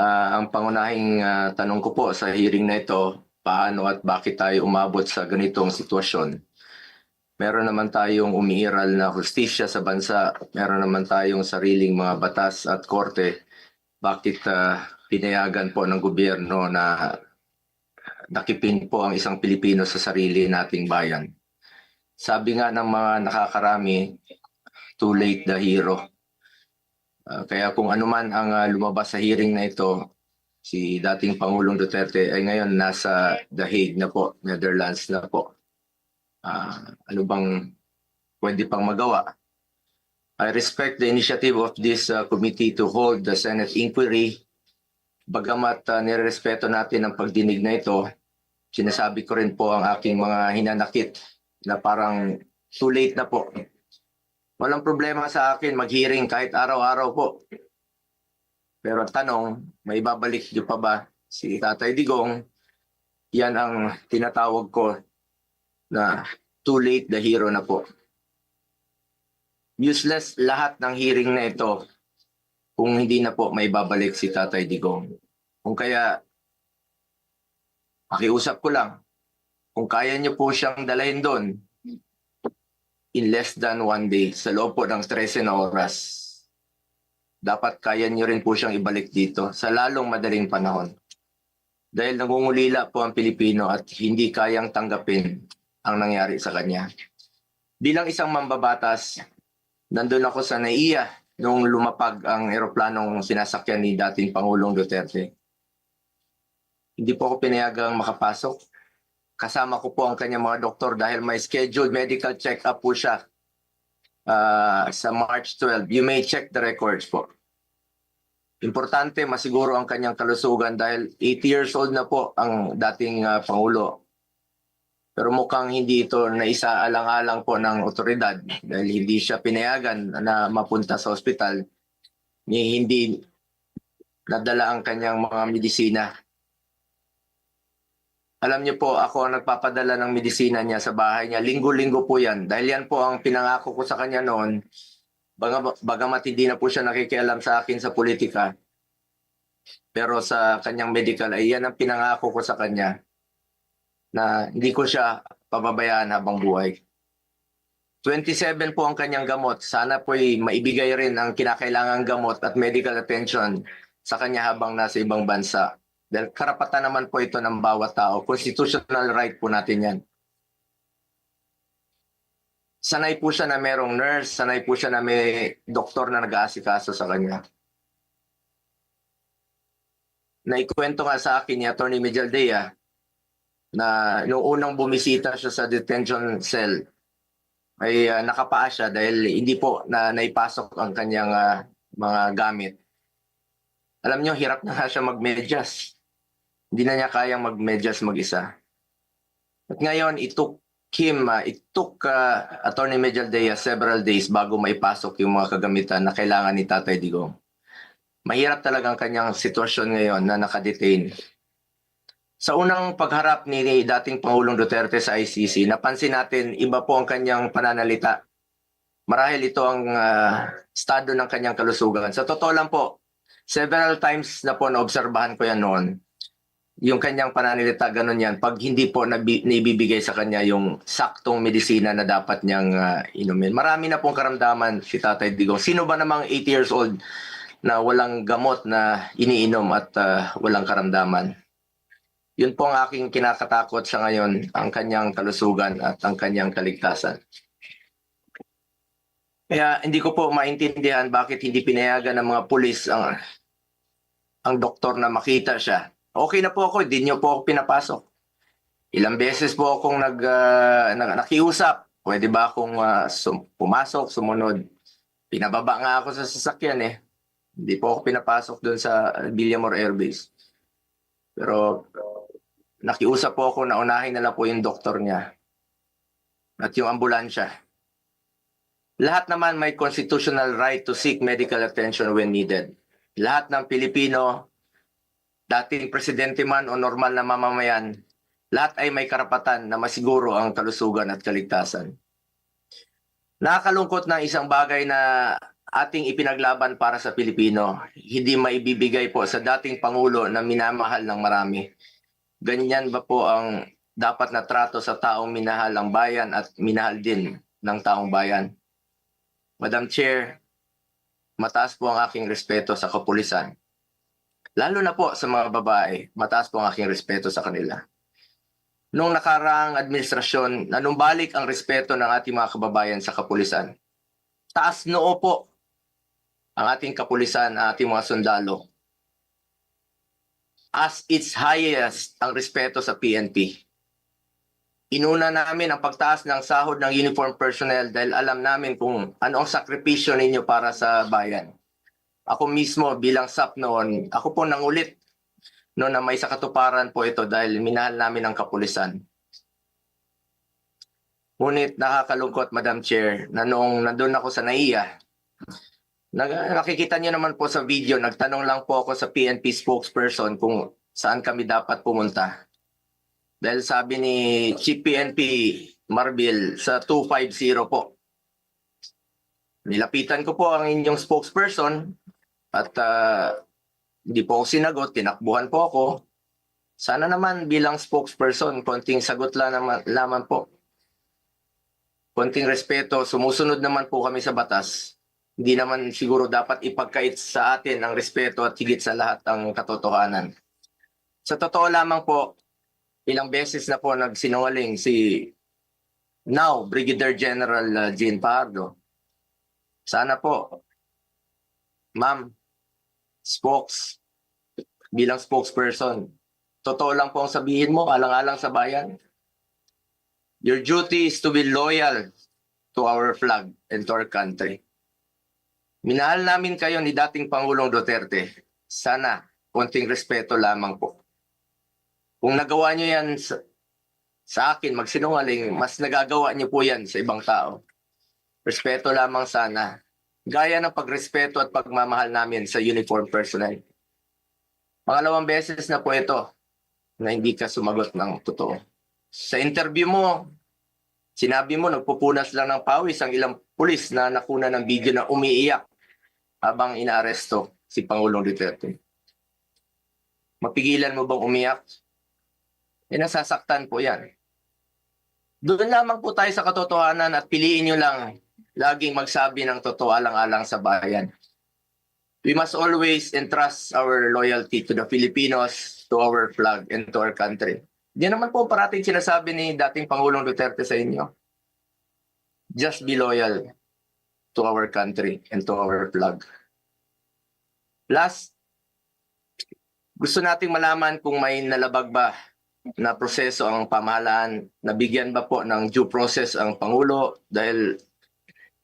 Ah, ang pangunahing ah, tanong ko po sa hearing na ito, paano at bakit tayo umabot sa ganitong sitwasyon? Meron naman tayong umiiral na hustisya sa bansa, meron naman tayong sariling mga batas at korte. Bakit ah, pinayagan po ng gobyerno na nakipin po ang isang Pilipino sa sarili nating bayan? Sabi nga ng mga nakakarami, too late the hero. Ah, kaya kung ano man ang ah, lumabas sa hearing na ito, si dating Pangulong Duterte ay ngayon nasa The Hague na po, Netherlands na po. Ah, ano bang pwede pang magawa? I respect the initiative of this ah, committee to hold the Senate inquiry. Bagamat uh, nirespeto natin ang pagdinig na ito, sinasabi ko rin po ang aking mga hinanakit na parang too late na po. Walang problema sa akin mag-hearing kahit araw-araw po. Pero tanong, may babalik niyo pa ba si Tatay Digong? Yan ang tinatawag ko na too late the hero na po. Useless lahat ng hearing na ito kung hindi na po may babalik si Tatay Digong. Kung kaya, pakiusap ko lang, kung kaya niyo po siyang dalhin doon, in less than one day sa loob po ng 13 na oras. Dapat kaya niyo rin po siyang ibalik dito sa lalong madaling panahon. Dahil nangungulila po ang Pilipino at hindi kayang tanggapin ang nangyari sa kanya. Bilang isang mambabatas, nandun ako sa NAIA nung lumapag ang eroplanong sinasakyan ni dating Pangulong Duterte. Hindi po ako pinayagang makapasok kasama ko po ang kanyang mga doktor dahil may scheduled medical check-up po siya ah, sa March 12. You may check the records po. Importante, masiguro ang kanyang kalusugan dahil 80 years old na po ang dating ah, Pangulo. Pero mukhang hindi ito naisaalang-alang po ng otoridad dahil hindi siya pinayagan na mapunta sa ospital. Ni hindi nadala ang kanyang mga medisina alam niyo po, ako ang nagpapadala ng medisina niya sa bahay niya. Linggo-linggo po yan. Dahil yan po ang pinangako ko sa kanya noon. Baga, bagamat hindi na po siya nakikialam sa akin sa politika. Pero sa kanyang medical, ay yan ang pinangako ko sa kanya. Na hindi ko siya pababayaan habang buhay. 27 po ang kanyang gamot. Sana po maibigay rin ang kinakailangang gamot at medical attention sa kanya habang nasa ibang bansa. Dahil karapatan naman po ito ng bawat tao. Constitutional right po natin yan. Sanay po siya na merong nurse, sanay po siya na may doktor na nag-aasikaso sa kanya. Naikwento nga sa akin ni Atty. Mijaldea na noong unang bumisita siya sa detention cell ay ah, nakapaa siya dahil hindi po na naipasok ang kanyang ah, mga gamit. Alam niyo, hirap na siya magmedyas. Hindi na niya kayang magmedyas mag-isa. At ngayon, it took him, uh, it took uh, Attorney Medialdea several days bago maipasok yung mga kagamitan na kailangan ni Tatay Digong. Mahirap talagang kanyang sitwasyon ngayon na nakadetain. Sa unang pagharap ni dating Pangulong Duterte sa ICC, napansin natin iba po ang kanyang pananalita. Marahil ito ang uh, estado ng kanyang kalusugan. Sa totoo lang po, several times na po naobserbahan ko yan noon yung kanyang pananalita, ganun yan. Pag hindi po nabi, naibibigay sa kanya yung saktong medisina na dapat niyang ah, inumin. Marami na pong karamdaman si Tatay Digong. Sino ba namang 80 years old na walang gamot na iniinom at ah, walang karamdaman? Yun po ang aking kinakatakot sa ngayon, ang kanyang kalusugan at ang kanyang kaligtasan. Kaya hindi ko po maintindihan bakit hindi pinayagan ng mga pulis ang ang doktor na makita siya okay na po ako, hindi niyo po ako pinapasok. Ilang beses po akong nag, ah, nag- nakiusap. Pwede ba akong ah, sum- pumasok, sumunod? Pinababa nga ako sa sasakyan eh. Hindi po ako pinapasok doon sa Villamor Air Base. Pero nakiusap po ako na unahin na lang po yung doktor niya at yung ambulansya. Lahat naman may constitutional right to seek medical attention when needed. Lahat ng Pilipino dating presidente man o normal na mamamayan, lahat ay may karapatan na masiguro ang kalusugan at kaligtasan. Nakakalungkot na isang bagay na ating ipinaglaban para sa Pilipino, hindi maibibigay po sa dating Pangulo na minamahal ng marami. Ganyan ba po ang dapat na trato sa taong minahal ang bayan at minahal din ng taong bayan? Madam Chair, mataas po ang aking respeto sa kapulisan. Lalo na po sa mga babae, mataas po ang aking respeto sa kanila. Nung nakaraang administrasyon, nanumbalik ang respeto ng ating mga kababayan sa kapulisan. Taas noo po ang ating kapulisan, ang ating mga sundalo. As its highest ang respeto sa PNP. Inuna namin ang pagtaas ng sahod ng uniform personnel dahil alam namin kung ano ang sakripisyo ninyo para sa bayan. Ako mismo bilang SAP noon, ako po nangulit no na may sakatuparan po ito dahil minahal namin ang kapulisan. Ngunit nakakalungkot, Madam Chair, na noong nandun ako sa NAIA, nakikita niyo naman po sa video, nagtanong lang po ako sa PNP spokesperson kung saan kami dapat pumunta. Dahil sabi ni Chief PNP Marbil sa 250 po. Nilapitan ko po ang inyong spokesperson at ah, hindi po ako sinagot, tinakbuhan po ako. Sana naman bilang spokesperson, konting sagot lang naman, laman po. Konting respeto, sumusunod naman po kami sa batas. Hindi naman siguro dapat ipagkait sa atin ang respeto at higit sa lahat ang katotohanan. Sa totoo lamang po, ilang beses na po nagsinungaling si now Brigadier General uh, Jean Pardo. Sana po, ma'am, spokes, bilang spokesperson, totoo lang po ang sabihin mo, alang-alang sa bayan. Your duty is to be loyal to our flag and to our country. Minahal namin kayo ni dating Pangulong Duterte. Sana, konting respeto lamang po. Kung nagawa niyo yan sa, sa akin, magsinungaling, mas nagagawa niyo po yan sa ibang tao. Respeto lamang sana. Gaya ng pagrespeto at pagmamahal namin sa uniform personnel. Pangalawang beses na po ito na hindi ka sumagot ng totoo. Sa interview mo, sinabi mo nagpupunas lang ng pawis ang ilang pulis na nakuna ng video na umiiyak habang inaaresto si Pangulong Duterte. Mapigilan mo bang umiyak? Eh nasasaktan po yan. Doon lamang po tayo sa katotohanan at piliin nyo lang laging magsabi ng totoo alang-alang sa bayan. We must always entrust our loyalty to the Filipinos, to our flag, and to our country. Yan naman po parating sinasabi ni dating Pangulong Duterte sa inyo. Just be loyal to our country and to our flag. Last, gusto nating malaman kung may nalabag ba na proseso ang pamahalaan, nabigyan ba po ng due process ang Pangulo dahil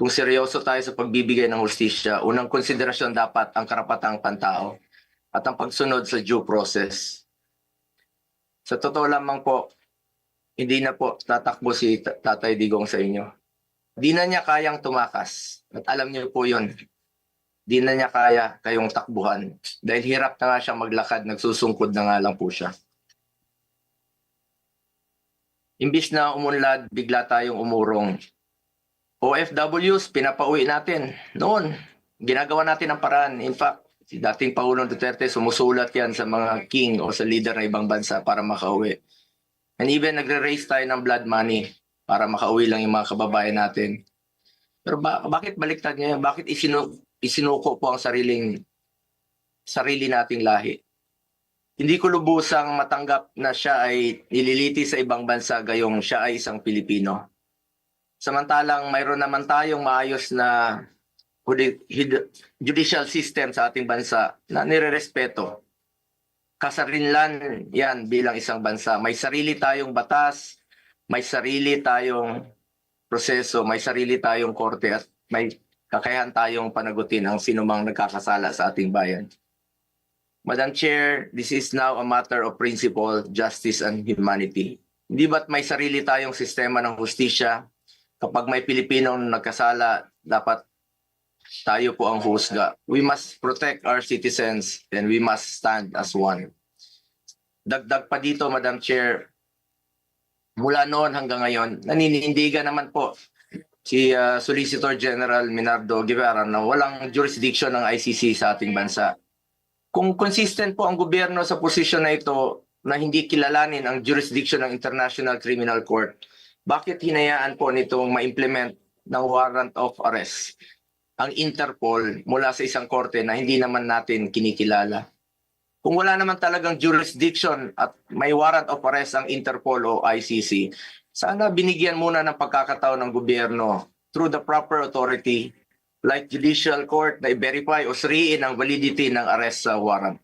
kung seryoso tayo sa pagbibigay ng hustisya, unang konsiderasyon dapat ang karapatang pantao at ang pagsunod sa due process. Sa totoo lamang po, hindi na po tatakbo si Tatay Digong sa inyo. Di na niya kayang tumakas. At alam niyo po yun. Di na niya kaya kayong takbuhan. Dahil hirap na nga siya maglakad, nagsusungkod na nga lang po siya. Imbis na umunlad, bigla tayong umurong. OFWs, pinapauwi natin. Noon, ginagawa natin ang paraan. In fact, si dating Pangulong Duterte sumusulat yan sa mga king o sa leader ng ibang bansa para makauwi. And even nagre-raise tayo ng blood money para makauwi lang yung mga kababayan natin. Pero ba- bakit baliktad niya yan? Bakit isinu- isinuko po ang sariling sarili nating lahi? Hindi ko lubusang matanggap na siya ay nililiti sa ibang bansa gayong siya ay isang Pilipino. Samantalang mayroon naman tayong maayos na judicial system sa ating bansa na nirerespeto. Kasarinlan yan bilang isang bansa. May sarili tayong batas, may sarili tayong proseso, may sarili tayong korte at may kakayahan tayong panagutin ang sinumang nagkakasala sa ating bayan. Madam Chair, this is now a matter of principle, justice, and humanity. Hindi ba't may sarili tayong sistema ng hustisya? Kapag may Pilipinong nagkasala, dapat tayo po ang husga. We must protect our citizens and we must stand as one. Dagdag pa dito, Madam Chair, mula noon hanggang ngayon, naninindigan naman po si ah, Solicitor General Minardo Guevara na walang jurisdiction ng ICC sa ating bansa. Kung consistent po ang gobyerno sa posisyon na ito na hindi kilalanin ang jurisdiction ng International Criminal Court, bakit hinayaan po nitong ma-implement ng warrant of arrest ang Interpol mula sa isang korte na hindi naman natin kinikilala? Kung wala naman talagang jurisdiction at may warrant of arrest ang Interpol o ICC, sana binigyan muna ng pagkakataon ng gobyerno through the proper authority like judicial court na i-verify o suriin ang validity ng arrest sa warrant.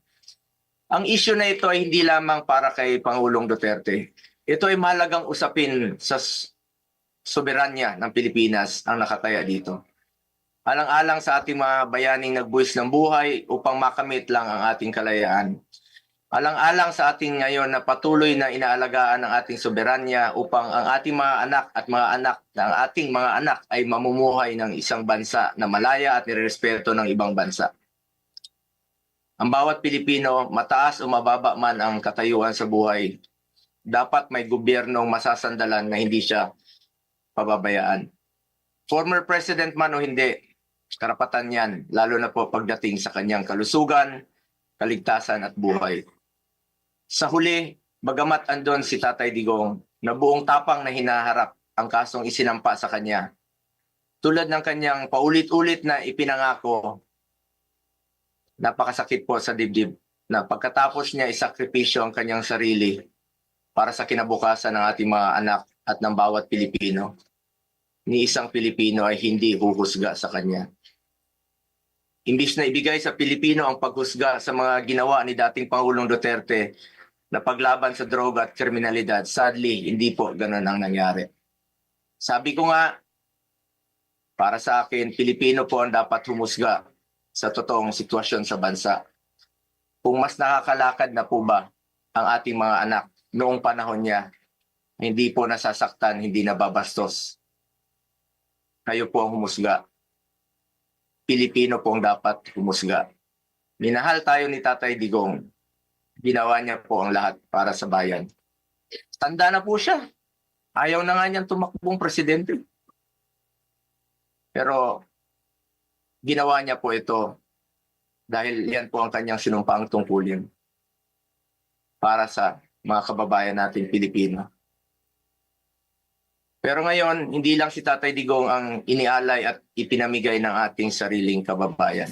Ang issue na ito ay hindi lamang para kay Pangulong Duterte. Ito ay mahalagang usapin sa soberanya ng Pilipinas ang nakataya dito. Alang-alang sa ating mga bayaning nagbuwis ng buhay upang makamit lang ang ating kalayaan. Alang-alang sa ating ngayon na patuloy na inaalagaan ng ating soberanya upang ang ating mga anak at mga anak ng ating mga anak ay mamumuhay ng isang bansa na malaya at nirespeto ng ibang bansa. Ang bawat Pilipino, mataas o mababa man ang katayuan sa buhay, dapat may gobyernong masasandalan na hindi siya pababayaan. Former president man o hindi, karapatan yan, lalo na po pagdating sa kanyang kalusugan, kaligtasan at buhay. Sa huli, bagamat andon si Tatay Digong na buong tapang na hinaharap ang kasong isinampa sa kanya, tulad ng kanyang paulit-ulit na ipinangako, napakasakit po sa dibdib na pagkatapos niya isakripisyo ang kanyang sarili para sa kinabukasan ng ating mga anak at ng bawat Pilipino, ni isang Pilipino ay hindi huhusga sa kanya. Imbis na ibigay sa Pilipino ang paghusga sa mga ginawa ni dating Pangulong Duterte na paglaban sa droga at kriminalidad, sadly, hindi po ganun ang nangyari. Sabi ko nga, para sa akin, Pilipino po ang dapat humusga sa totoong sitwasyon sa bansa. Kung mas nakakalakad na po ba ang ating mga anak noong panahon niya, hindi po nasasaktan, hindi nababastos. Kayo po ang humusga. Pilipino po ang dapat humusga. Minahal tayo ni Tatay Digong. Ginawa niya po ang lahat para sa bayan. Tanda na po siya. Ayaw na nga niyang tumakbong presidente. Pero ginawa niya po ito dahil yan po ang kanyang sinumpaang tungkulin para sa mga kababayan nating Pilipino. Pero ngayon, hindi lang si Tatay Digong ang inialay at ipinamigay ng ating sariling kababayan.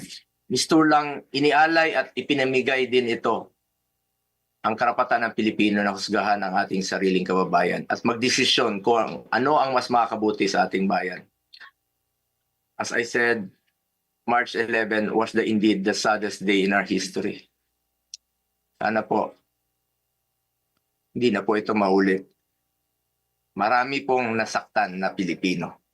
Misto lang inialay at ipinamigay din ito ang karapatan ng Pilipino na husgahan ang ating sariling kababayan at magdesisyon kung ano ang mas makakabuti sa ating bayan. As I said, March 11 was the indeed the saddest day in our history. Sana po, hindi na po ito maulit. Marami pong nasaktan na Pilipino.